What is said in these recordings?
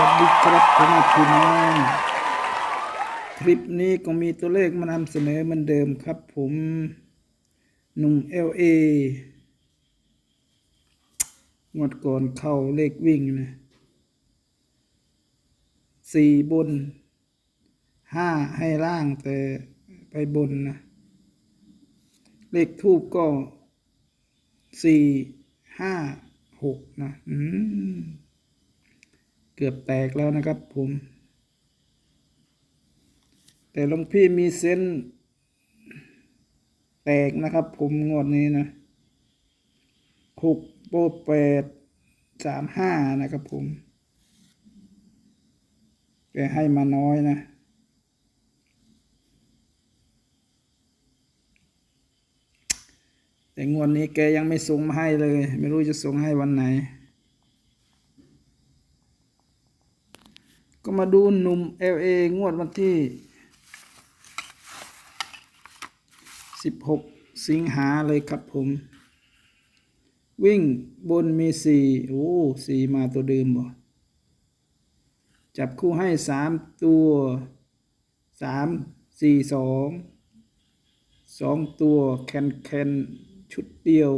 วัสดีครับพ่อแม่พี่น้องคลิปนี้ก็มีตัวเลขมานำเสนอเหมือนเดิมครับผมหนุ่มเอลเองวดก่อนเข้าเลขวิ่งนะสี่บนห้าให้ล่างแต่ไปบนนะ เลขทูบก็สี่ห้าหกนะ อืม เกือบแตกแล้วนะครับผม แต่หลวงพี่มีเส้นแตกนะครับผมงวดนี้นะหกโปรแปดสามห้านะครับผมแกให้มาน้อยนะแต่งวดนี้แกยังไม่ส่งมาให้เลย ไม่รู้จะส่งให้วันไหน ก็มาดูหนุ่ม LA งวดวันที่ 16 สิงหาเลยครับผม วิ่งบนมีสี่โอ้สี่มาตัวเดิมบ่ จับคู่ให้สามตัวสามสี่สองสองตัวแคนแคนชุดเดียว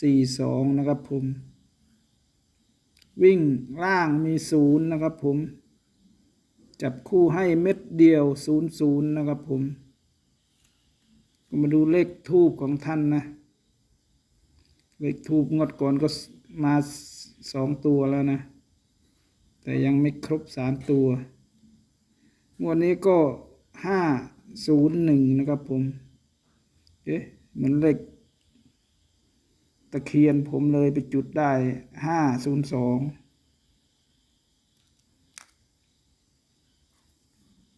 สี่สองนะครับผม วิ่งล่างมีศูนย์นะครับผม จับคู่ให้เม็ดเดียวศูนย์ศูนย์นะครับผม มาดูเลขทูบของท่านนะ เลขทูบงดก่อนก็มาสองตัวแล้วนะ แต่ยังไม่ครบสามตัวงวดนี้ก็ห้าศูนย์หนึ่งนะครับผม เอ๊ะมือนเลข ตะเคียนผมเลยไปจุดได้ห้าศูนย์สอง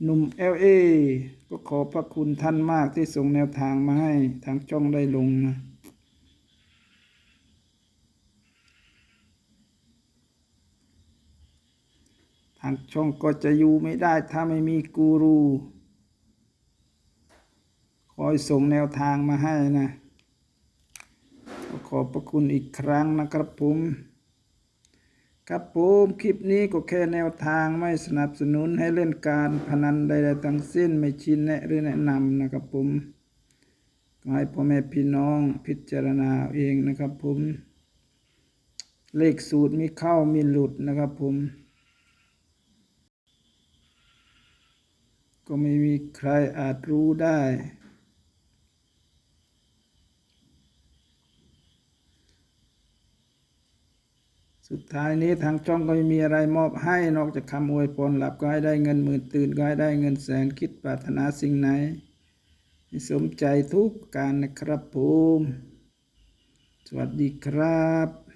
หนุ่มเอลเอก็ขอพระคุณท่านมากที่ส่งแนวทางมาให้ทางช่องได้ลงนะทางช่องก็จะอยู่ไม่ได้ถ้าไม่มีกูรู คอยส่งแนวทางมาให้นะ ขอบพระคุณอีกครั้งนะครับผมครับผมคลิปนี้ก็แค่แนวทางไม่สนับสนุนให้เล่นการพนันใดๆทั้งสิ้นไม่ชี้แนะหรือแนะนำนะครับผมก็ให้พ่อแม่พี่น้องพิจารณาเอาเองนะครับผม เลขสูตรมีเข้ามีหลุดนะครับผม ก็ไม่มีใครอาจรู้ได้ สุดท้ายนี้ทางช่องก็ไม่มีอะไรมอบให้นอกจากคำอวยพรหลับก็ให้ได้เงินหมื่นตื่นก็ให้ได้เงินแสนคิดปรารถนาสิ่งไหนสมใจทุกการนะครับผม สวัสดีครับ